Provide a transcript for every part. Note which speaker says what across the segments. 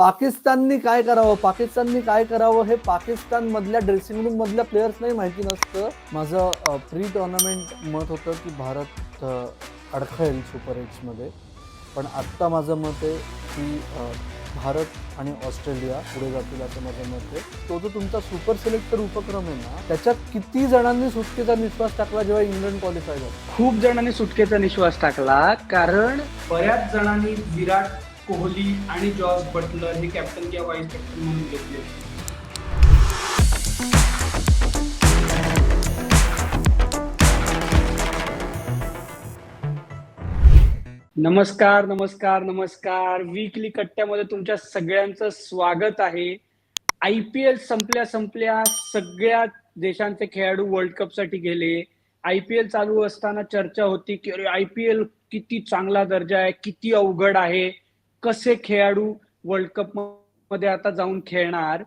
Speaker 1: पाकिस्ताननी काय करावं? पाकिस्ताननी काय करावं हे पाकिस्तानमधल्या ड्रेसिंग रूममधल्या प्लेयर्सनाही माहिती नसतं. माझं प्री टॉर्नामेंट मत होतं की भारत अडखळेल सुपर एट्समध्ये पण आत्ता माझं मत आहे की भारत आणि ऑस्ट्रेलिया पुढे जातील असं माझं मत आहे. तो जो तुमचा सुपर सिलेक्टर उपक्रम आहे ना त्याच्यात किती जणांनी सुटकेचा निश्वास टाकला जेव्हा इंग्लंड क्वालिफाय झाला?
Speaker 2: खूप जणांनी सुटकेचा निश्वास टाकला कारण बऱ्याच जणांनी विराट कोहली आणि जॉर्ज बटलर हे कॅप्टन किंवा वाईस कॅप्टन म्हणून घेतले. नमस्कार नमस्कार नमस्कार. वीकली कट्ट्यामध्ये तुमच्या सगळ्यांचं स्वागत आहे. आय पी एल संपल्या संपल्या सगळ्या देशांचे खेळाडू वर्ल्ड कपसाठी गेले. आय पी एल चालू असताना चर्चा होती की अरे आय पी एल किती चांगला दर्जा आहे किती अवघड आहे. कसे खेळाडू वर्ल्ड कपमध्ये आता जाऊन खेळणार?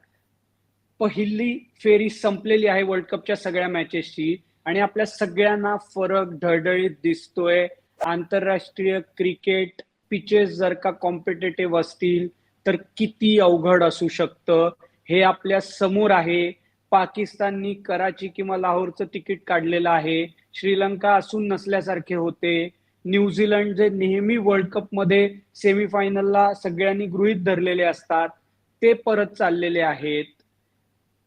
Speaker 2: पहिली फेरी संपलेली आहे वर्ल्ड कपच्या सगळ्या मॅचेसची आणि आपल्या सगळ्यांना फरक ढळढळीत दिसतोय. आंतरराष्ट्रीय क्रिकेट पिचेस जर का कॉम्पिटेटिव्ह असतील तर किती अवघड असू शकतं? हे आपल्यासमोर आहे. पाकिस्ताननी कराची किंवा लाहोरचं तिकीट काढलेलं आहे. श्रीलंका असून नसल्यासारखे होते. न्यूझीलंड जे नेहमी वर्ल्ड कपमध्ये सेमीफायनलला सगळ्यांनी गृहीत धरलेले असतात ते परत चाललेले आहेत.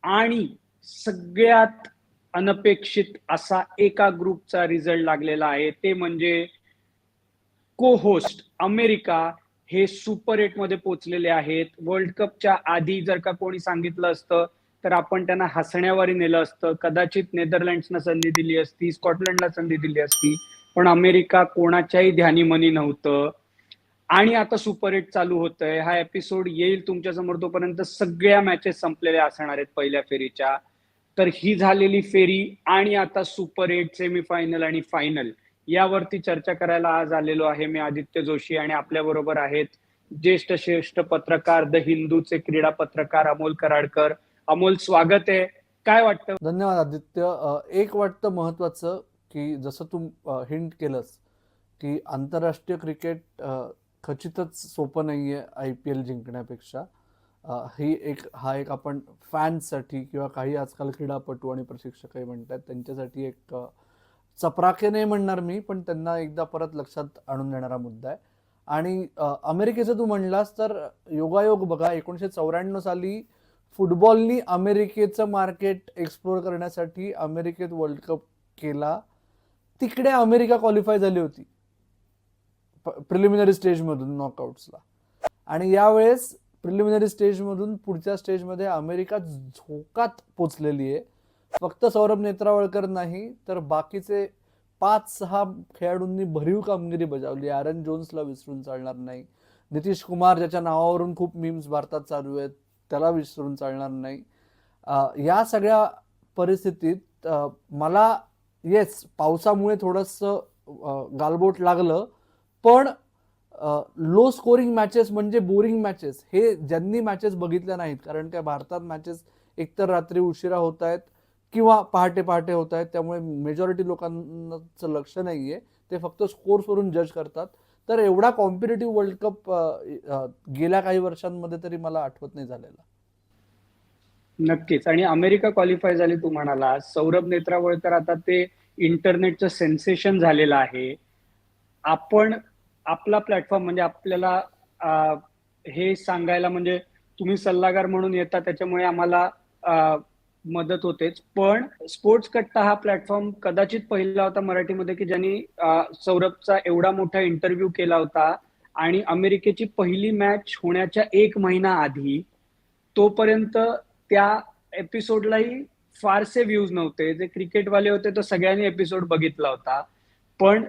Speaker 2: आणि सगळ्यात अनपेक्षित असा एका ग्रुपचा रिझल्ट लागलेला आहे ते म्हणजे को होस्ट अमेरिका हे सुपर एटमध्ये पोहोचलेले आहेत. वर्ल्ड कपच्या आधी जर का कोणी सांगितलं असतं तर आपण त्यांना हसण्यावारी नेलं असतं. कदाचित नेदरलँड्सना संधी दिली असती स्कॉटलंडला संधी दिली असती. पण अमेरिका कोणाच्याही ध्यानीमनी नव्हतं. आणि आता सुपर एट चालू होत आहे हा एपिसोड येईल तुमच्यासमोर तोपर्यंत सगळ्या मॅचेस संपलेल्या असणार आहेत पहिल्या फेरीच्या. तर ही झालेली फेरी आणि आता सुपर एट सेमीफायनल आणि फायनल यावरती चर्चा करायला आज आलेलो आहे मी आदित्य जोशी आणि आपल्या बरोबर आहेत ज्येष्ठ श्रेष्ठ पत्रकार द हिंदूचे क्रीडा पत्रकार अमोल कराडकर. अमोल स्वागत आहे. काय वाटतं?
Speaker 1: धन्यवाद आदित्य. एक वाटतं महत्वाचं की जसं तू हिंट केलंस की आंतरराष्ट्रीय क्रिकेट खचितच सोपं नाही आहे आय पी एल जिंकण्यापेक्षा. ही एक हा एक आपण फॅन्ससाठी किंवा काही आजकाल क्रीडापटू आणि प्रशिक्षकही म्हणतात त्यांच्यासाठी एक चपराके नाही म्हणणार मी पण त्यांना एकदा परत लक्षात आणून देणारा मुद्दा आहे. आणि अमेरिकेचं तू म्हणलास तर योगायोग बघा एकोणीसशे चौऱ्याण्णव साली फुटबॉलनी अमेरिकेचं मार्केट एक्सप्लोर करण्यासाठी अमेरिकेत वर्ल्ड कप केला. तिकडे अमेरिका क्वालिफाय झाली होती. प्रिलिमिनरी स्टेजमधून नॉकआउट्सला आणि यावेळेस प्रिलिमिनरी स्टेजमधून पुढच्या स्टेजमध्ये अमेरिका झोकात पोचलेली आहे. फक्त सौरभ नेत्रावळकर नाही तर बाकीचे पाच सहा खेळाडूंनी भरीव कामगिरी बजावली. आरन जोन्सला विसरून चालणार नाही. नितीश कुमार ज्याच्या नावावरून खूप मीम्स भारतात चालू आहेत त्याला विसरून चालणार नाही. या सगळ्या परिस्थितीत मला येस पावसामुळे थोडंसं गालबोट लागलं पण लो स्कोरिंग मॅचेस म्हणजे बोरिंग मॅचेस हे ज्यांनी मॅचेस बघितल्या नाहीत कारण त्या भारतात मॅचेस एकतर रात्री उशिरा होत आहेत किंवा पहाटे पहाटे होत आहेत त्यामुळे मेजॉरिटी लोकांचं लक्ष नाही आहे ते फक्त स्कोर्सवरून जज करतात. तर एवढा कॉम्पिटेटिव्ह वर्ल्ड कप गेल्या काही वर्षांमध्ये तरी मला आठवत नाही झालेला.
Speaker 2: नक्कीच. आणि अमेरिका क्वालिफाय झाली तू म्हणाला. सौरभ नेत्रावळकर आता ते इंटरनेटचं सेन्सेशन झालेलं आहे. आपण आपला प्लॅटफॉर्म म्हणजे आपल्याला हे सांगायला म्हणजे तुम्ही सल्लागार म्हणून येता त्याच्यामुळे आम्हाला मदत होतेच. पण स्पोर्ट्स कट्टा हा प्लॅटफॉर्म कदाचित पहिला होता मराठीमध्ये की ज्यांनी सौरभचा एवढा मोठा इंटरव्ह्यू केला होता आणि अमेरिकेची पहिली मॅच होण्याच्या एक महिना आधी तोपर्यंत त्या एपिसोडलाही फारसे व्ह्यूज नव्हते. जे क्रिकेटवाले होते तो सगळ्यांनी एपिसोड बघितला होता. पण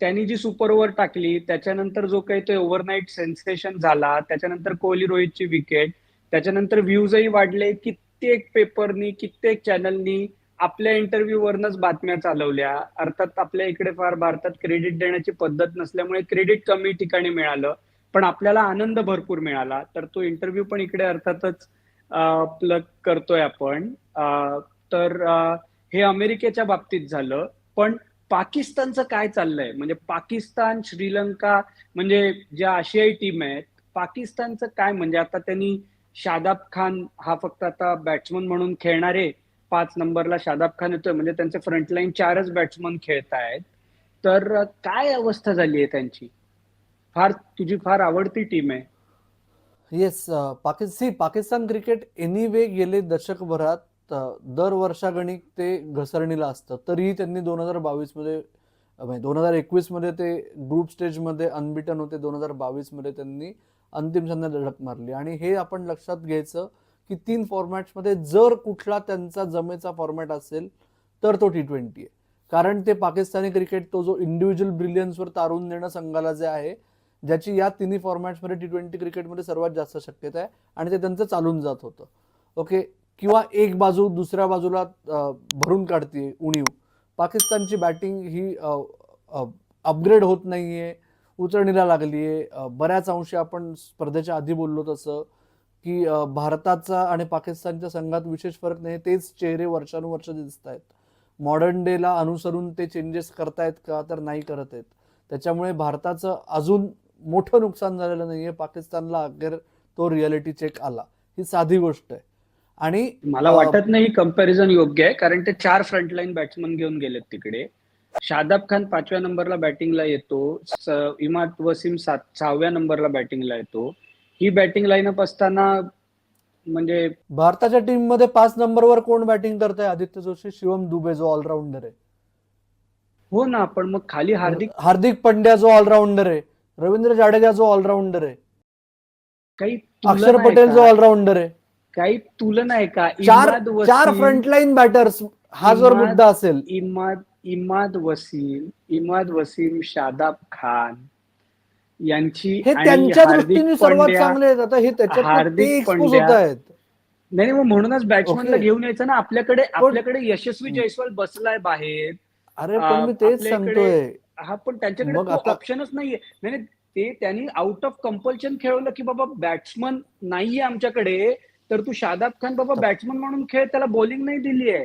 Speaker 2: त्यांनी जी सुपर ओव्हर टाकली त्याच्यानंतर जो काही तो ओव्हरनाईट सेन्सेशन झाला त्याच्यानंतर कोहली रोहितची विकेट त्याच्यानंतर व्ह्यूजही वाढले. कित्येक पेपरनी कित्येक चॅनलनी आपल्या इंटरव्ह्यूवरनच बातम्या चालवल्या. अर्थात आपल्या इकडे फार भारतात क्रेडिट देण्याची पद्धत नसल्यामुळे क्रेडिट कमी ठिकाणी मिळालं. पण आपल्याला आनंद भरपूर मिळाला. तर तो इंटरव्ह्यू पण इकडे अर्थातच प्लग करतोय आपण. तर हे अमेरिकेच्या बाबतीत झालं. पण पाकिस्तानचं काय चाललंय? म्हणजे पाकिस्तान श्रीलंका म्हणजे ज्या आशियाई टीम आहेत पाकिस्तानचं काय? म्हणजे आता त्यांनी शादाब खान हा फक्त आता बॅट्समन म्हणून खेळणारे पाच नंबरला शादाब खान येतोय. म्हणजे त्यांचे फ्रंटलाईन चारच बॅट्समन खेळतायत तर काय अवस्था झाली आहे त्यांची? फार तुझी फार आवडती टीम आहे.
Speaker 1: Yes Pakistan Pakistan cricket anyway गेले दशकभरात दर वर्षागणिक ते घसरणीला असतं. तरीही त्यांनी दोन हजार बावीसमध्ये म्हणजे दोन हजार एकवीसमध्ये ते ग्रुप स्टेजमध्ये अनबिटन होते. दोन हजार बावीसमध्ये त्यांनी अंतिम सामन्यात धडक मारली. आणि हे आपण लक्षात घ्यायचं की तीन फॉर्मॅट्समध्ये जर कुठला त्यांचा जमेचा फॉर्मॅट असेल तर तो टी ट्वेंटी आहे. कारण ते पाकिस्तानी क्रिकेट तो जो इंडिव्हिज्युअल ब्रिलियन्सवर तारून नेणं संघाला जे आहे ज्याची या तिन्ही फॉर्मॅट्समध्ये टी ट्वेंटी क्रिकेटमध्ये सर्वात जास्त शक्यता आहे आणि ते त्यांचं चालून जात होतं. ओके किंवा एक बाजू दुसऱ्या बाजूला भरून काढते उणीव. पाकिस्तानची बॅटिंग ही अपग्रेड होत नाही आहे उचलणीला लागली आहे. बऱ्याच अंशी आपण स्पर्धेच्या आधी बोललो तसं की भारताचा आणि पाकिस्तानच्या संघात विशेष फरक नाही तेच चेहरे वर्षानुवर्ष दिसत आहेत. मॉडर्न डेला अनुसरून ते चेंजेस करतायत का तर नाही करत आहेत. त्याच्यामुळे भारताचं अजून मोठं नुकसान झालेलं नाहीये. पाकिस्तानला अखेर तो रियालिटी चेक आला. ही साधी गोष्ट आहे. आणि
Speaker 2: मला वाटत नाही कंपॅरिझन योग्य आहे कारण ते चार फ्रंटलाईन बॅट्समन घेऊन गेलेत तिकडे. शादाब खान पाचव्या नंबरला बॅटिंगला येतो. इमाद वसीम सात सहाव्या नंबरला बॅटिंगला येतो. ही बॅटिंग लाईनअप असताना म्हणजे
Speaker 1: भारताच्या टीममध्ये पाच नंबरवर कोण बॅटिंग करताय? आदित्य जोशी शिवम दुबे जो ऑलराऊंडर आहे.
Speaker 2: हो ना पण मग खाली हार्दिक
Speaker 1: हार्दिक पंड्या जो ऑलराऊंडर आहे. रवींद्र जाडेजा जो ऑलराऊंडर आहे.
Speaker 2: काही
Speaker 1: अक्षर पटेल जो? ऑलराऊंडर आहे.
Speaker 2: काही तुलना आहे का?
Speaker 1: चार चार फ्रंटलाईन बॅटर्स हा जर मुद्दा असेल.
Speaker 2: इमाद इमाद वसीम इमाद वसीम शादाब खान यांची
Speaker 1: हे त्यांच्या दृष्टीने सर्वात चांगले आहेत. आता हे त्याच्यात
Speaker 2: नाही मग म्हणूनच बॅट्समनला. घेऊन यायचं ना. आपल्याकडे आपल्याकडे यशस्वी जयस्वाल बसलाय बाहेर.
Speaker 1: अरे पण मी तेच सांगतोय.
Speaker 2: हा पण त्यांच्याकडे ऑप्शनच नाहीये नाही ते त्यांनी आउट ऑफ कंपल्शन खेळवलं की बाबा बॅट्समन नाहीये आमच्याकडे तर तू शादाब खान बाबा बॅट्समन म्हणून खेळ त्याला बॉलिंग नाही दिली आहे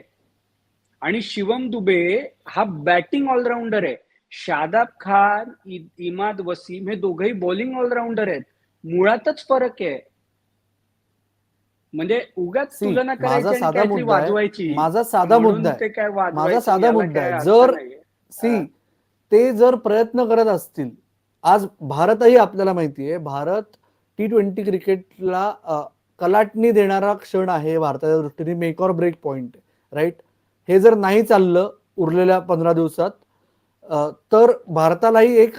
Speaker 2: आणि शिवम दुबे हा बॅटिंग ऑलराऊंडर आहे शादाब खान इमाद वसीम हे दोघंही बॉलिंग ऑलराऊंडर आहेत मुळातच फरक आहे म्हणजे उगाच तुलना करायची. वाजवायची
Speaker 1: माझा साधा मुद्दा आहे माझा साधा मुद्दा आहे. जर-. सी. ते जर प्रयत्न करत असतील आज भारतही आपल्याला माहिती आहे भारत टी ट्वेंटी क्रिकेटला कलाटणी देणारा क्षण आहे भारताच्या दृष्टीने make or break point right हे जर नाही चाललं उरलेल्या पंधरा दिवसात तर भारतालाही एक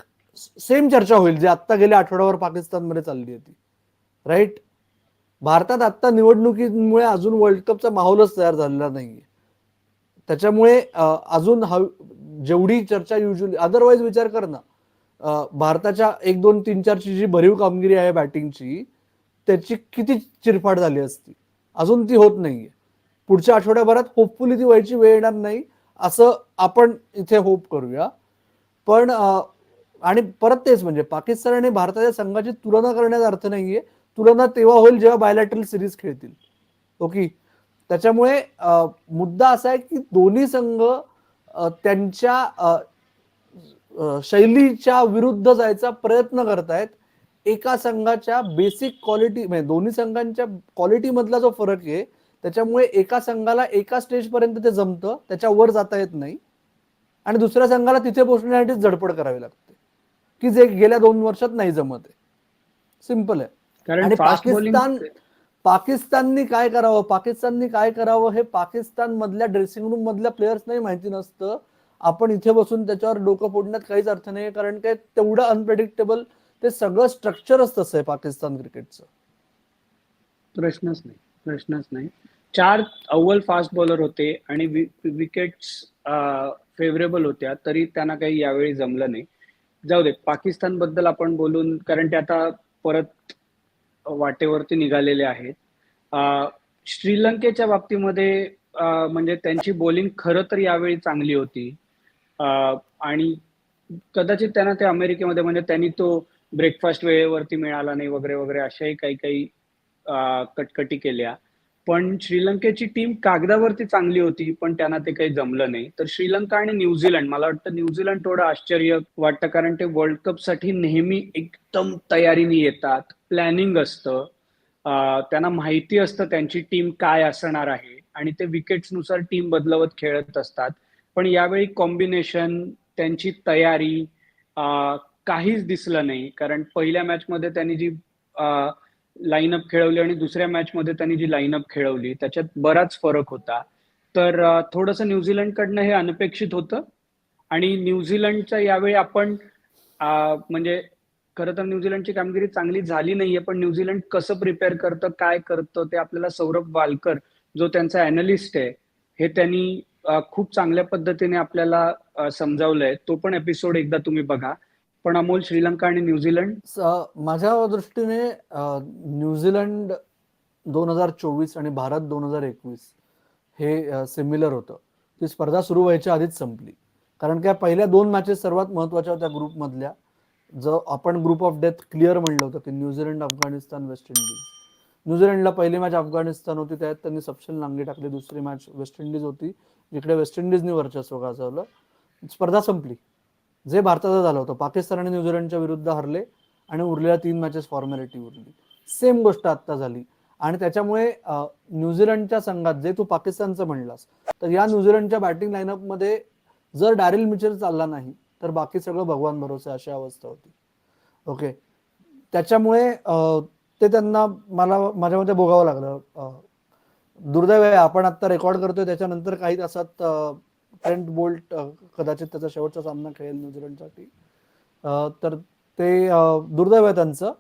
Speaker 1: सेम चर्चा होईल जी आत्ता गेल्या आठवड्यावर पाकिस्तानमध्ये चालली होती राईट भारतात आत्ता निवडणुकीमुळे अजून वर्ल्ड कपचा माहोलच तयार झालेला नाहीये. त्याच्यामुळे अजून हव जेवढी चर्चा युजली अदरवाईज विचार कर ना. भारताच्या एक दोन तीन चारची जी भरीव कामगिरी आहे बॅटिंगची त्याची किती चिरफाड झाली असती. अजून ती होत नाहीये. पुढच्या आठवड्याभरात होपफुली ती व्हायची वेळ येणार नाही असं आपण इथे होप करूया. पण आणि परत तेच म्हणजे पाकिस्तान आणि भारताच्या संघाची तुलना करण्याचा अर्थ नाहीये. तुलना तेव्हा होईल जेव्हा बायलॅटरल सिरीज खेळतील. ओके? त्याच्यामुळे मुद्दा असा आहे की दोन्ही संघ त्यांच्या शैलीच्या विरुद्ध जायचा प्रयत्न करतायत. एका संघाच्या बेसिक क्वालिटी म्हणजे दोन्ही संघांच्या क्वालिटी मधला जो फरक आहे त्याच्यामुळे एका संघाला एका स्टेज पर्यंत ते जमतं त्याच्या वर जाता येत नाही. आणि दुसऱ्या संघाला तिथे पोहोचण्यासाठी धडपड करावी लागते. की जे गेल्या दोन वर्षात नाही जमत आहे. सिंपल आहे. आणि
Speaker 2: फास्ट
Speaker 1: पाकिस्तान पाकिस्ताननी काय करावं? पाकिस्ताननी काय करावं? हे पाकिस्तान मधल्या ड्रेसिंग रूम मधल्या प्लेयर्सनाही माहिती नसतं. आपण इथे बसून त्याच्यावर डोकं फोडण्यात काहीच अर्थ नाही कारण काय तेवढं अनप्रेडिक्टेबल ते सगळं स्ट्रक्चरच तसं आहे पाकिस्तान क्रिकेटचं
Speaker 2: प्रश्नच नाही प्रश्नच नाही. चार अव्वल फास्ट बॉलर होते आणि विकेट्स फेवरेबल होत्या तरी त्यांना काही यावेळी जमलं नाही. जाऊ दे पाकिस्तानबद्दल आपण बोलून कारण ते आता परत वाटेवरती निघालेले आहेत. श्रीलंकेच्या बाबतीमध्ये म्हणजे त्यांची बॉलिंग खरं तर यावेळी चांगली होती. आणि कदाचित त्यांना ते अमेरिकेमध्ये म्हणजे त्यांनी तो ब्रेकफास्ट वेळेवरती मिळाला नाही वगैरे वगैरे अशाही काही काही कटकटी केल्या. पण श्रीलंकेची टीम कागदावरती चांगली होती पण त्यांना ते काही जमलं नाही. तर श्रीलंका आणि न्यूझीलंड मला वाटतं न्यूझीलंड थोडं आश्चर्य वाटतं कारण ते वर्ल्ड कपसाठी नेहमी एकदम तयारीने येतात प्लॅनिंग असतं. त्यांना माहिती असतं त्यांची टीम काय असणार आहे आणि ते विकेट्सनुसार टीम बदलवत खेळत असतात. पण यावेळी कॉम्बिनेशन त्यांची तयारी काहीच दिसलं नाही कारण पहिल्या मॅचमध्ये त्यांनी जी लाईनअप खेळवली आणि दुसऱ्या मॅच मध्ये त्यांनी जी लाईनअप खेळवली त्याच्यात बराच फरक होता. तर अं, थोडंसं न्यूझीलंडकडनं हे अनपेक्षित होतं. आणि न्यूझीलंडच्या यावेळी आपण म्हणजे खरं तर न्यूझीलंडची कामगिरी चांगली झाली नाहीये पण न्यूझीलंड कसं प्रिपेअर करतं काय करतं ते आपल्याला सौरभ वालकर जो त्यांचा अॅनलिस्ट आहे हे त्यांनी खूप चांगल्या पद्धतीने आपल्याला समजावलंय. तो पण एपिसोड एकदा तुम्ही बघा. पण अमोल श्रीलंका आणि न्यूझीलंड
Speaker 1: माझ्या दृष्टीने न्यूझीलंड दोन हजार चोवीस आणि भारत दोन हजार एकवीस हे सिमिलर होतं. ती स्पर्धा सुरू व्हायच्या आधीच संपली. कारण काय पहिल्या दोन मॅचेस सर्वात महत्त्वाच्या होत्या ग्रुपमधल्या जो आपण ग्रुप ऑफ डेथ क्लिअर म्हणलं होतं की New Zealand Afghanistan West Indies न्यूझीलंडला पहिली मॅच अफगाणिस्तान होती त्यात त्यांनी सपशेल नांगी टाकली दुसरी मॅच वेस्ट इंडिज होती जिकडे वेस्ट इंडिजनी वर्चस्व गाजवलं. स्पर्धा संपली. जे भारताचं झालं होतं. पाकिस्तान आणि न्यूझीलंडच्या विरुद्ध हरले आणि उरलेल्या तीन मॅचेस फॉर्मॅलिटी उरली. सेम गोष्ट आत्ता झाली. आणि त्याच्यामुळे न्यूझीलंडच्या संघात जे तू पाकिस्तानचं म्हणलास तर या न्यूझीलंडच्या बॅटिंग लाईनअपमध्ये जर डॅरिल मिचेल चालला नाही तर बाकी सगळं भगवान भरोसे अशी अवस्था होती. ओके. त्याच्यामुळे ते त्यांना मला माझ्या मते भोगावं लागलं. दुर्दैव आहे आपण आता रेकॉर्ड करतोय त्याच्यानंतर काही तासात ट्रेंट बोल्ट कदाचित त्याचा शेवटचा सामना खेळेल न्यूझीलंडसाठी. तर ते दुर्दैव आहे त्यांचं.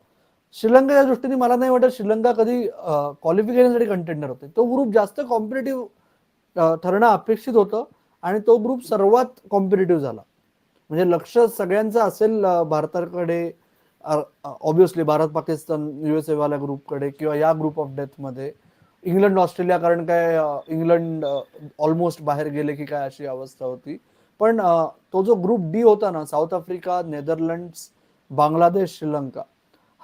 Speaker 1: श्रीलंकेच्या दृष्टीने मला नाही वाटत श्रीलंका कधी क्वालिफिकेशनसाठी कंटेंडर होते. तो ग्रुप जास्त कॉम्पिटेटिव्ह ठरणं अपेक्षित होतं आणि तो ग्रुप सर्वात कॉम्पिटेटिव्ह झाला. म्हणजे लक्ष सगळ्यांचं असेल भारताकडे ऑब्विसली भारत पाकिस्तान युएसएवाल्या ग्रुपकडे किंवा या ग्रुप ऑफ डेथमध्ये इंग्लंड ऑस्ट्रेलिया कारण काय इंग्लंड ऑलमोस्ट बाहेर गेले की काय अशी अवस्था होती. पण तो जो ग्रुप डी होता ना South Africa Netherlands Bangladesh Sri Lanka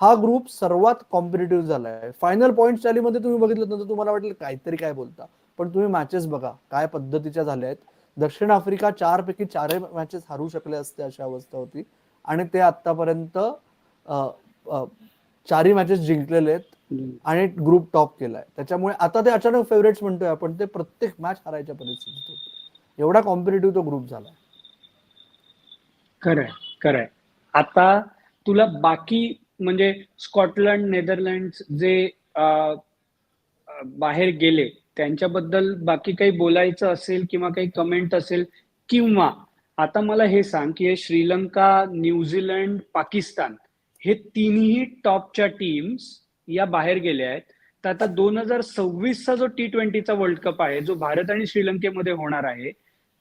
Speaker 1: हा ग्रुप सर्वात कॉम्पिटेटिव्ह झाला आहे फायनल पॉईंट टॅलीमध्ये तुम्ही बघितलं तर तुम्हाला वाटेल काहीतरी काय बोलता. पण तुम्ही मॅचेस बघा काय पद्धतीच्या झाल्या आहेत. दक्षिण आफ्रिका चारपैकी चारही मॅचेस हारू शकले असते अशी अवस्था होती. आणि ते आतापर्यंत चारही मॅचेस जिंकलेले आहेत. आणि ग्रुप टॉप केलाय. त्याच्यामुळे आता ते अचानक फेवरेट्स म्हणतोय आपण ते प्रत्येक मॅच हारायच्या परिस्थितीत होते एवढा कॉम्पिटेटिव्ह तो ग्रुप झाला
Speaker 2: खरंय खरंय. आता तुला बाकी म्हणजे स्कॉटलंड नेदरलँड जे बाहेर गेले त्यांच्याबद्दल बाकी काही बोलायचं असेल किंवा काही कमेंट असेल किंवा आता मला हे सांग की हे श्रीलंका न्यूझीलंड पाकिस्तान हे तिन्ही टॉपच्या टीम्स या बाहेर गेल्या आहेत. तर आता दोन हजार सव्वीसचा जो टी ट्वेंटीचा वर्ल्ड कप आहे जो भारत आणि श्रीलंकेमध्ये होणार आहे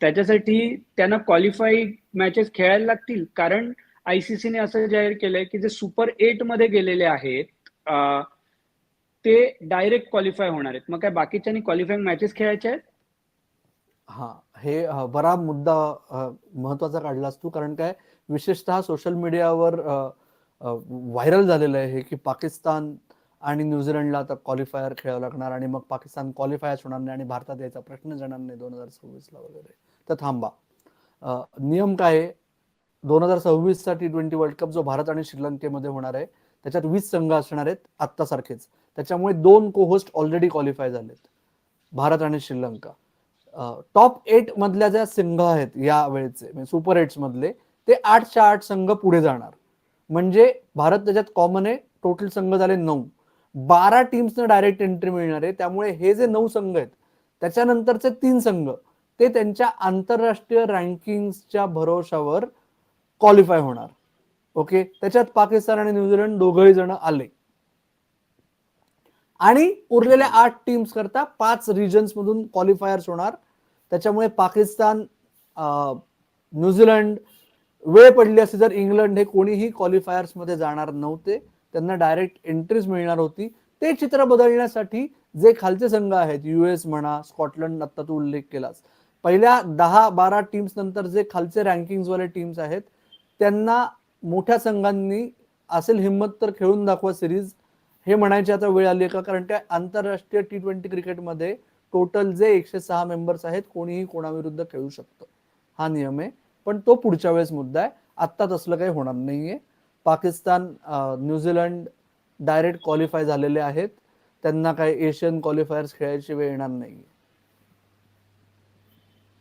Speaker 2: त्याच्यासाठी त्यांना क्वालिफाय मॅचेस खेळायला लागतील. कारण आयसीसीने असं जाहीर केलंय की जे सुपर एटमध्ये गेलेले आहेत ते डायरेक्ट क्वालिफाय होणार आहेत. मग काय बाकीच्यांनी क्वालिफाईंग मॅचेस खेळायच्या आहेत?
Speaker 1: हा हे बरा मुद्दा महत्त्वाचा काढलास तू कारण काय विशेषतः सोशल मीडियावर व्हायरल झालेलं आहे हे की पाकिस्तान आणि न्यूझीलंडला आता क्वालिफायर खेळावं लागणार आणि मग पाकिस्तान क्वालिफायच होणार नाही आणि भारतात यायचा प्रश्नच येणार नाही दोन हजार सव्वीसला वगैरे. तर थांबा. नियम काय आहे? दोन हजार सव्वीसचा टी ट्वेंटी वर्ल्ड कप जो भारत आणि श्रीलंकेमध्ये होणार आहे त्याच्यात वीस संघ असणार आहेत आत्तासारखेच. त्याच्यामुळे दोन कोहोस्ट ऑलरेडी क्वालिफाय झालेत भारत आणि श्रीलंका. टॉप एट मधल्या ज्या संघ आहेत या वेळेचे म्हणजे सुपर एट्स मधले ते आठच्या आठ संघ पुढे जाणार. म्हणजे भारत त्याच्यात कॉमन आहे टोटल संघ झाले नऊ. बारा टीम्सनं डायरेक्ट एंट्री मिळणार आहे. त्यामुळे हे जे नऊ संघ आहेत त्याच्यानंतरचे तीन संघ ते त्यांच्या आंतरराष्ट्रीय रँकिंगच्या भरोशावर क्वालिफाय होणार. ओके त्याच्यात पाकिस्तान आणि न्यूझीलंड दोघही जण आले. आणि उरलेल्या आठ टीम्स करता पाच रिजन्स मधून क्वालिफायर्स होणार. त्याच्यामुळे पाकिस्तान न्यूझीलंड वेळ पडली असती तर इंग्लंड हे कोणीही क्वालिफायर्समध्ये जाणार नव्हते. त्यांना डायरेक्ट एंट्रीज मिळणार होती. ते चित्र बदलण्यासाठी जे खालचे संघ आहेत युएस म्हणा स्कॉटलंड आता तू उल्लेख केलास. पहिल्या दहा बारा टीम्स नंतर जे खालचे रँकिंगवाले टीम्स आहेत त्यांना मोठ्या संघांनी असेल हिंमत तर खेळून दाखवा सिरीज हे म्हणायची आता वेळ आली का? कारण त्या आंतरराष्ट्रीय टी ट्वेंटी क्रिकेटमध्ये टोटल जे एकशे सहा मेंबर्स आहेत कोणीही कोणाविरुद्ध खेळू शकतं. हा नियम आहे. पण तो पुढच्या वेळेस मुद्दा आहे. आत्ता तसलं काही होणार नाहीये. पाकिस्तान न्यूझीलंड डायरेक्ट क्वालिफाय झालेले आहेत. त्यांना काही एशियन क्वालिफायर्स खेळायची वेळ येणार नाही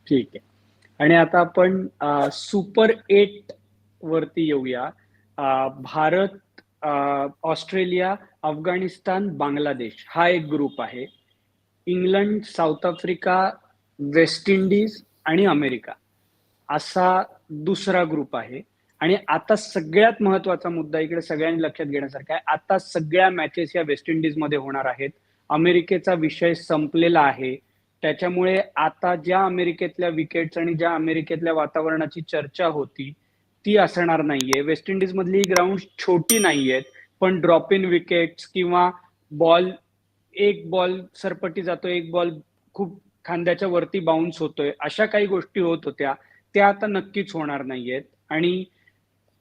Speaker 2: ठीक आहे. आणि आता आपण सुपर एट वरती येऊया. भारत ऑस्ट्रेलिया अफगाणिस्तान बांगलादेश हा एक ग्रुप आहे. England South Africa West Indies आणि अमेरिका असा दुसरा ग्रुप आहे. आणि आता सगळ्यात महत्त्वाचा मुद्दा इकडे सगळ्यांनी लक्षात घेण्यासारखा आहे. आता सगळ्या मॅचेस या वेस्ट इंडिजमध्ये होणार आहेत. अमेरिकेचा विषय संपलेला आहे. त्याच्यामुळे आता ज्या अमेरिकेतल्या विकेट्स आणि ज्या अमेरिकेतल्या वातावरणाची चर्चा होती ती असणार नाहीये. वेस्ट इंडिज मधली ही ग्राउंड छोटी नाहीयेत. पण ड्रॉप इन विकेट्स किंवा बॉल एक बॉल सरपटी जातो एक बॉल खूप खांद्याच्या वरती बाउन्स होतोय अशा काही गोष्टी होत होत्या. त्या आता नक्कीच होणार नाहीयेत. आणि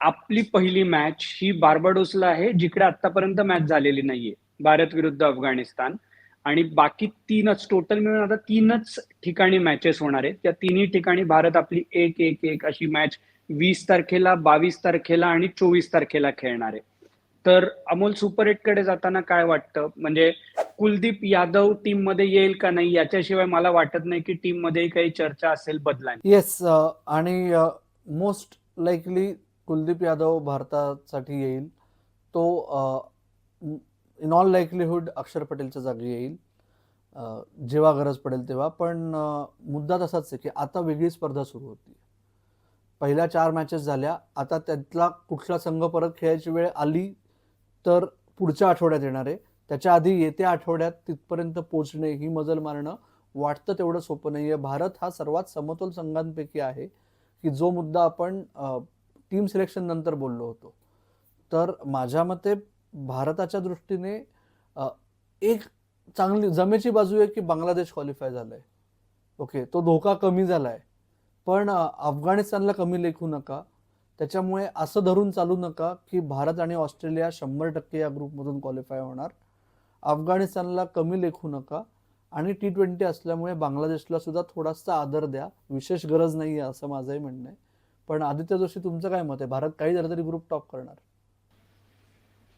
Speaker 2: आपली पहिली मॅच ही बार्बाडोसला आहे जिकडे आतापर्यंत मॅच झालेली नाहीये भारत विरुद्ध अफगाणिस्तान. आणि बाकी तीनच टोटल मिळून आता तीनच ठिकाणी मॅचेस होणार आहेत. त्या तिन्ही ठिकाणी भारत आपली एक एक एक अशी मॅच वीस तारखेला बावीस तारखेला आणि चोवीस तारखेला खेळणार आहे. तर अमोल सुपर एटकडे जाताना काय वाटतं? म्हणजे कुलदीप यादव टीममध्ये येईल का नाही? याच्याशिवाय मला वाटत नाही की टीममध्ये काही चर्चा असेल बदला
Speaker 1: येस आणि मोस्ट लाईकली कुलदीप यादव भारतासाठी येईल. तो इन ऑल लाईकलीहुड अक्षर पटेलच्या जागी येईल. जेव्हा गरज पडेल तेव्हा. पण मुद्दा तसाच आहे की आता वेगळी स्पर्धा सुरू होती. पहिल्या चार मॅचेस झाल्या. आता त्यातला कुठला संघ परत खेळायची वेळ आली तर पुढच्या आठवड्यात येणार आहे. त्याच्या आधी येत्या आठवड्यात तिथपर्यंत पोचणे ही मजल मारणं वाटतं तेवढं सोपं नाही आहे भारत हा सर्वात समतोल संघांपैकी आहे की जो मुद्दा आपण टीम सिलेक्शन नंतर बोललो होतो. तर माझ्या मते भारताच्या दृष्टीने एक चांगली जमेची बाजू आहे की बांगलादेश क्वालिफाय झालाय. ओके तो धोका कमी झालाय. पण अफगाणिस्तानला कमी लेखू नका. त्याच्यामुळे असं धरून चालू नका की भारत आणि ऑस्ट्रेलिया शंभर टक्के या ग्रुपमधून क्वालिफाय होणार. अफगाणिस्तानला कमी लेखू नका आणि टी ट्वेंटी असल्यामुळे बांगलादेशला सुद्धा थोडासा आदर द्या. विशेष गरज नाही आहे असं माझंही म्हणणं आहे. पण आदित्य जोशी तुमचं काय मत आहे? भारत काही झालं तरी ग्रुप टॉप करणार.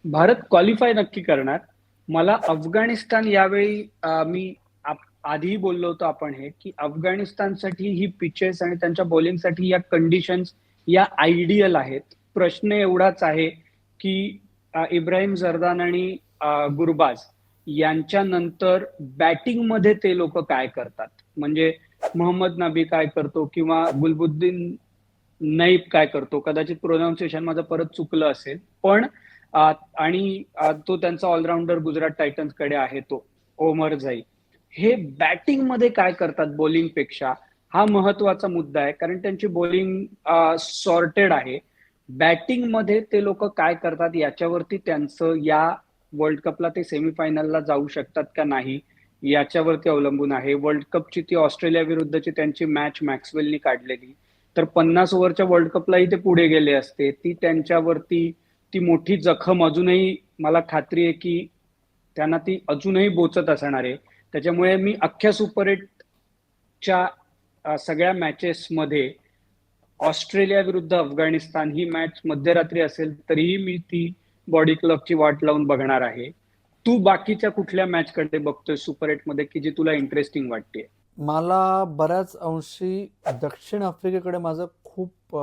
Speaker 2: भारत क्वालिफाय नक्की करणार. मला अफगाणिस्तान यावेळी मी आधीही बोललो होतो आपण हे की अफगाणिस्तानसाठी ही पिचेस आणि त्यांच्या बॉलिंगसाठी या कंडिशन्स या आयडियल आहेत. प्रश्न एवढाच आहे की इब्राहिम जर्दान आणि गुरबाज यांच्यानंतर बॅटिंगमध्ये ते लोक काय करतात? म्हणजे मोहम्मद नबी काय करतो किंवा गुलबुद्दीन नाही काय करतो. कदाचित प्रोनाऊन्सिएशन माझं परत चुकलं असेल. पण आणि तो त्यांचा ऑलराऊंडर गुजरात टायटन्सकडे आहे तो ओमर जाई हे बॅटिंगमध्ये काय करतात बॉलिंगपेक्षा? हा महत्त्वाचा मुद्दा आहे. कारण त्यांची बॉलिंग सॉर्टेड आहे. बॅटिंगमध्ये ते लोक काय करतात? याच्यावरती त्यांचं या वर्ल्ड कपला ते सेमीफायनलला जाऊ शकतात का नाही? याच्यावरती अवलंबून आहे. वर्ल्ड कपची ती ऑस्ट्रेलिया विरुद्धची त्यांची मॅच मॅक्सवेलनी काढलेली. तर पन्नास ओव्हरच्या वर्ल्ड कपलाही ते पुढे गेले असते. ती त्यांच्यावरती ती मोठी जखम अजूनही मला खात्री आहे की त्यांना ती अजूनही बोचत असणार आहे. त्याच्यामुळे मी अख्ख्या सुपर एटच्या सगळ्या मॅचेस मध्ये ऑस्ट्रेलिया विरुद्ध अफगाणिस्तान ही मॅच मध्यरात्री असेल तरीही मी ती बॉडी क्लबची वाट लावून बघणार आहे. तू बाकीच्या कुठल्या मॅच कडे बघतोय सुपर एटमध्ये की जी तुला इंटरेस्टिंग वाटते
Speaker 1: मला बऱ्याच अंशी दक्षिण आफ्रिकेकडे माझं खूप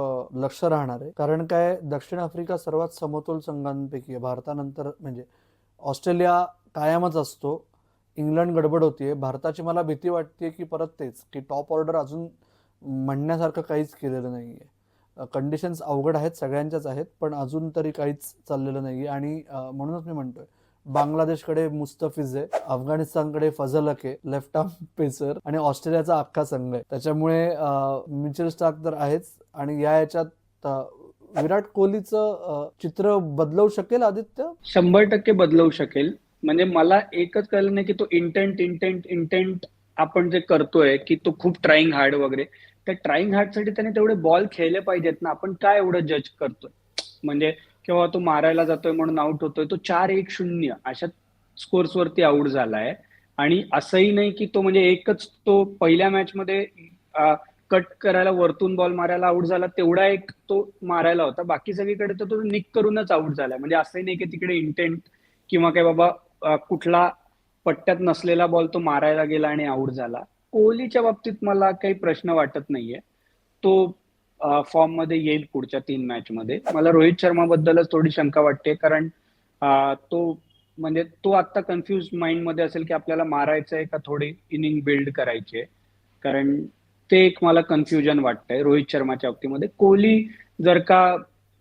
Speaker 1: लक्ष राहणार आहे. कारण काय दक्षिण आफ्रिका सर्वात समतोल संघांपैकी आहे. भारतानंतर म्हणजे ऑस्ट्रेलिया कायमच असतो. इंग्लंड गडबड होतीये. भारताची मला भीती वाटते की परत तेच की टॉप ऑर्डर अजून म्हणण्यासारखं काहीच केलेलं नाही आहे कंडिशन्स अवघड आहेत सगळ्यांच्याच आहेत पण अजून तरी काहीच चाललेलं नाही आहे आणि म्हणूनच मी म्हणतोय बांगलादेशकडे मुस्तफिज आहे अफगाणिस्तानकडे फजल अके लेफ्ट आर्म पेसर आणि ऑस्ट्रेलियाचा अख्खा संघ आहे. त्याच्यामुळे मिचेल स्टार्क तर आहेच आणि या याच्यात विराट कोहलीचं चित्र बदलवू शकेल आदित्य?
Speaker 2: शंभर टक्के बदलवू शकेल. म्हणजे मला एकच कळलं नाही की तो इंटेंट इंटेंट इंटेंट आपण जे करतोय की तो खूप ट्राईंग हार्ड वगैरे त्या ट्राईंग हार्डसाठी त्याने तेवढे बॉल खेळले पाहिजेत ना. आपण काय एवढं जज करतोय? म्हणजे किंवा तो मारायला जातोय म्हणून आउट होतोय तो चार एक शून्य अशा स्कोर्स वरती आउट झालाय. आणि असंही नाही की तो म्हणजे एकच तो पहिल्या मॅच मध्ये कट करायला वरतून बॉल मारायला आउट झाला तेवढा एक तो मारायला होता. बाकी सगळीकडे तर तो निक करूनच आउट झालाय. म्हणजे असंही नाही की तिकडे इंटेंट किंवा काय बाबा कुठला पट्ट्यात नसलेला बॉल तो मारायला गेला आणि आउट झाला. कोहलीच्या बाबतीत मला काही प्रश्न वाटत नाहीये. तो फॉर्ममध्ये येईल पुढच्या तीन मॅच मध्ये. मला रोहित शर्मा बद्दलच थोडी शंका वाटते कारण तो म्हणजे तो आता कन्फ्युज माइंडमध्ये असेल की आपल्याला मारायचं आहे का थोडी इनिंग बिल्ड करायची आहे. कारण ते एक मला कन्फ्युजन वाटतंय रोहित शर्माच्या बाबतीमध्ये. कोहली जर का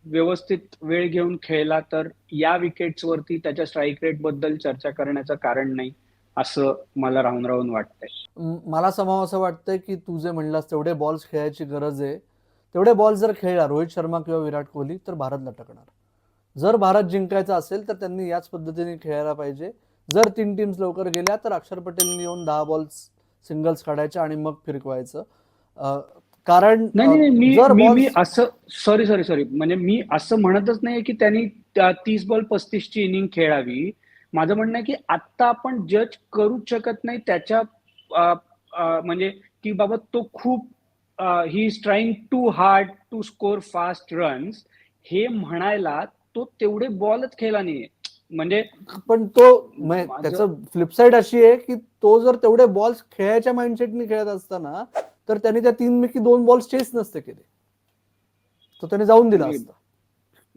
Speaker 2: व्यवस्थित वेळ घेऊन खेळला तर या विकेट्स वरती त्याच्या स्ट्राईक रेटबद्दल चर्चा करण्याचं कारण नाही असं मला राहून राहून वाटतंय
Speaker 1: मला समाव असं वाटतंय की तू जे म्हणलास तेवढे बॉल्स खेळायची गरज आहे. तेवढे बॉल जर खेळला रोहित शर्मा किंवा विराट कोहली तर भारत लटकणार जर भारत जिंकायचा असेल तर त्यांनी याच पद्धतीने खेळायला पाहिजे. जर तीन टीम्स लवकर गेल्या तर अक्षर पटेलने येऊन दहा बॉल्स सिंगल्स काढायच्या आणि मग फिरकवायचं. कारण जर
Speaker 2: मी असं सॉरी सॉरी सॉरी म्हणजे मी असं म्हणतच नाही की त्यांनी त्या तीस बॉल पस्तीस ची इनिंग खेळावी. माझं म्हणणं आहे की आत्ता आपण जज करूच शकत नाही त्याच्या म्हणजे की बाबा तो खूप he is trying to hard to score fast runs हे म्हणायला तो तेवढे बॉलच खेळला नाहीये. म्हणजे
Speaker 1: पण तो त्याचं फ्लिपसाईड अशी आहे की तो जर तेवढे बॉल्स खेळायच्या माइंडसेटने खेळत असताना तर त्यांनी त्या तीन पैकी दोन बॉल्स चेस नसते केले. तो त्याने जाऊन दिला. असता.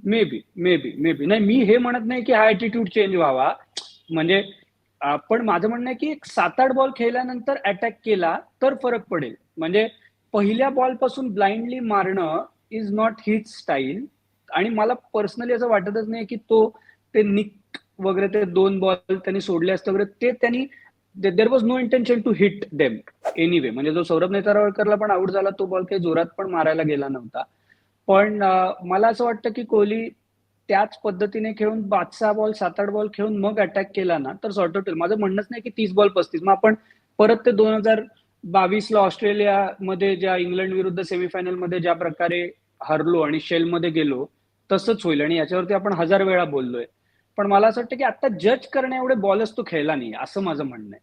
Speaker 2: May be may be may be नाही मी हे म्हणत नाही की हा ऍटिट्यूड चेंज व्हावा. म्हणजे पण माझं म्हणणं आहे की एक सात आठ बॉल खेळल्यानंतर अटॅक केला तर फरक पडेल. म्हणजे पहिल्या बॉलपासून ब्लाइंडली मारणं इज नॉट हिज स्टाईल आणि मला पर्सनली असं वाटतच नाही की तो ते निक वगैरे ते दोन बॉल त्यांनी सोडले असते वगैरे ते त्यांनी there was no intention to hit them anyway म्हणजे जो सौरभ नेतारवळकरला पण आउट झाला तो बॉल काही जोरात पण मारायला गेला नव्हता. पण मला असं वाटतं की कोहली त्याच पद्धतीने खेळून पाच सहा बॉल सात आठ बॉल खेळून मग अटॅक केला ना तर सॉर्ट आउट होईल. माझं म्हणणंच नाही की तीस बॉल पस्तीस. मग आपण परत ते दोन हजार बावीसला ऑस्ट्रेलियामध्ये ज्या इंग्लंड विरुद्ध सेमीफायनलमध्ये ज्या प्रकारे हरलो आणि शेलमध्ये गेलो तसंच होईल. आणि याच्यावरती आपण हजार वेळा बोललोय. पण मला असं वाटतं की आता जज करण्या एवढे बॉलच तो खेळला नाही असं माझं म्हणणं आहे.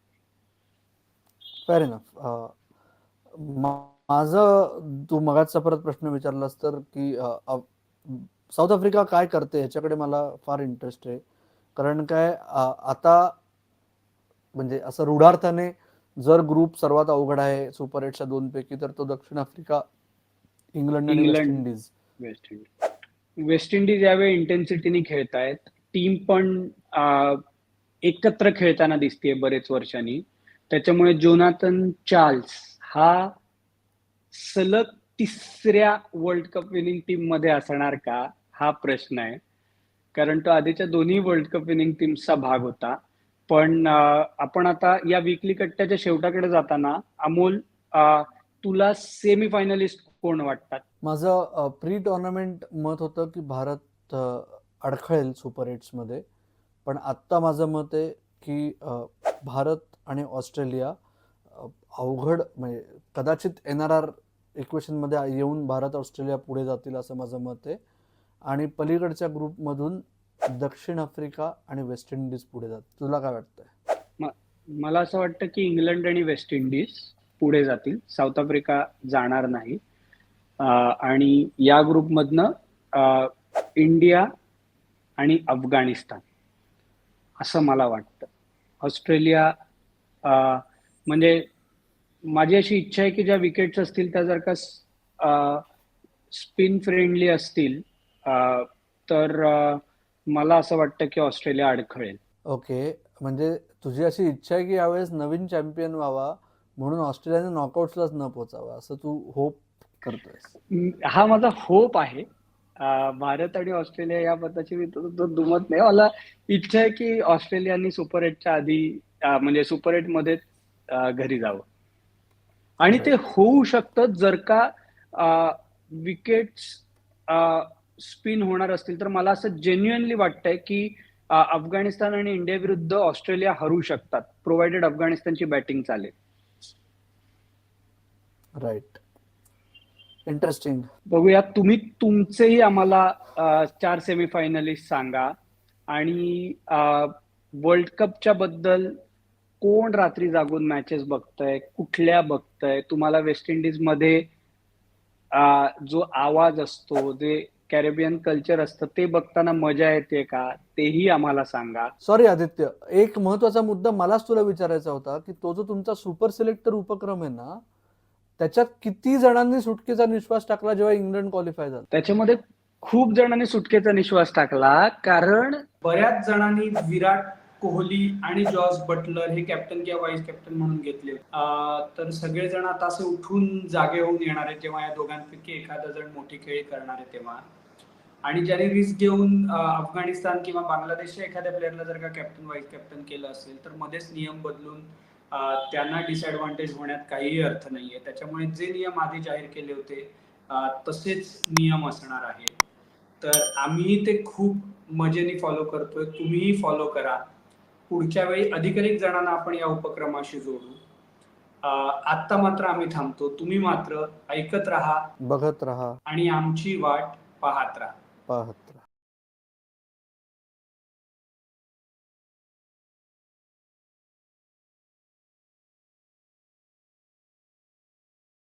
Speaker 1: माझं तू मगाचा परत प्रश्न विचारलास तर की साऊथ आफ्रिका काय करते ह्याच्याकडे मला फार इंटरेस्ट आहे. कारण काय आता म्हणजे असं रूढार्थाने जर ग्रुप सर्वात अवघड आहे सुपर एटच्या दोन पैकी तर तो दक्षिण आफ्रिका इंग्लंड आणि West
Speaker 2: England.
Speaker 1: Indies.
Speaker 2: West Indies. West Indies यावेळी इंटेन्सिटीने खेळतायत. टीम पण एकत्र खेळताना दिसतेय बरेच वर्षांनी. त्याच्यामुळे जोनाथन चार्ल्स हा सलग तिसऱ्या वर्ल्ड कप विनिंग टीममध्ये असणार का? हा प्रश्न आहे. कारण तो आधीच्या दोन्ही वर्ल्ड कप विनिंग टीमचा भाग होता. पण आपण आता या विकली कट्ट्याच्या शेवटाकडे जाताना अमोल तुला सेमी फायनलिस्ट कोण वाटतात?
Speaker 1: माझं प्री टुर्नामेंट मत होतं की भारत अडखळेल सुपर एट्समध्ये पण आत्ता माझं मत आहे की भारत आणि ऑस्ट्रेलिया अवघड म्हणजे कदाचित एन आर आर इक्वेशनमध्ये येऊन भारत ऑस्ट्रेलिया पुढे जातील असं माझं मत आहे. आणि पलीकडच्या ग्रुपमधून दक्षिण आफ्रिका आणि वेस्ट इंडिज पुढे जात. तुला काय वाटतंय?
Speaker 2: मला असं वाटतं की इंग्लंड आणि वेस्ट इंडिज पुढे जातील. साऊथ आफ्रिका जाणार नाही. आणि या ग्रुपमधनं इंडिया आणि अफगाणिस्तान. असं मला वाटतं. ऑस्ट्रेलिया म्हणजे माझी अशी इच्छा आहे की ज्या विकेट्स असतील त्या जर का स्पिन फ्रेंडली असतील तर मला असं वाटतं की ऑस्ट्रेलिया अडखळेल.
Speaker 1: ओके. म्हणजे तुझी अशी इच्छा आहे की यावेळेस नवीन चॅम्पियन व्हावा म्हणून ऑस्ट्रेलियाने नॉकआउट्सलाच न पोचावा असं तू होप करतोयस?
Speaker 2: म, हा माझा होप आहे. भारत आणि ऑस्ट्रेलिया या पदाची मी दुमत नाही. मला इच्छा आहे की ऑस्ट्रेलियानी सुपर एटच्या आधी म्हणजे सुपर एटमध्ये घरी जावं. आणि ते होऊ शकतं जर का विकेट्स स्पिन होणार असतील तर मला असं जेन्युअनली वाटतंय की अफगाणिस्तान आणि इंडिया विरुद्ध ऑस्ट्रेलिया हरू शकतात प्रोव्हाइडेड अफगाणिस्तानची बॅटिंग चालेल.
Speaker 1: राईट इंटरेस्टिंग
Speaker 2: बघूया तुम्ही तुमचेही आम्हाला चार सेमीफायनलिस्ट सांगा. आणि
Speaker 3: वर्ल्ड कपच्या बद्दल कोण रात्री जागून मॅचेस बघताय कुठल्या बघताय? तुम्हाला वेस्ट इंडिजमध्ये जो आवाज असतो जे कॅरेबियन कल्चर असतं ते बघताना मजा येते का? तेही आम्हाला सांगा.
Speaker 1: सॉरी आदित्य. एक महत्त्वाचा मुद्दा मलाच तुला विचारायचा होता की तो जो तुमचा सुपर सिलेक्टर उपक्रम आहे ना त्याच्यात किती जणांनी सुटकेचा निश्वास टाकला जेव्हा इंग्लंड क्वालिफाय झालं?
Speaker 3: त्याच्यामध्ये खूप जणांनी सुटकेचा निश्वास टाकला कारण
Speaker 2: बऱ्याच जणांनी विराट कोहली आणि जॉर्ज बटलर हे कॅप्टन किंवा वाईस कॅप्टन म्हणून घेतले. तर सगळेजण आता असे उठून जागे होऊन येणार आहेत जेव्हा या दोघांपैकी एखादा जण मोठी खेळी करणार आहे तेव्हा. आणि ज्यांनी रिस्क घेऊन अफगाणिस्तान किंवा बांगलादेशच्या एखाद्या प्लेअरला जर का कॅप्टन वाईस कॅप्टन केलं असेल तर मध्येच नियम बदलून त्यांना डिसएडव्हान्टेज होण्यात काहीही अर्थ नाहीये. त्याच्यामुळे जे नियम आधी जाहीर केले होते तसेच नियम असणार आहे तर आम्ही ते खूप मजेने फॉलो करतोय. तुम्हीही फॉलो करा. पुढच्या वेळी अधिकाधिक जणांना आपण या उपक्रमाशी जोडू. अं, आत्ता मात्र आम्ही थांबतो. तुम्ही मात्र ऐकत राहा
Speaker 1: बघत राहा.
Speaker 2: आणि आमची वाट पाहत राहा.
Speaker 1: पाहत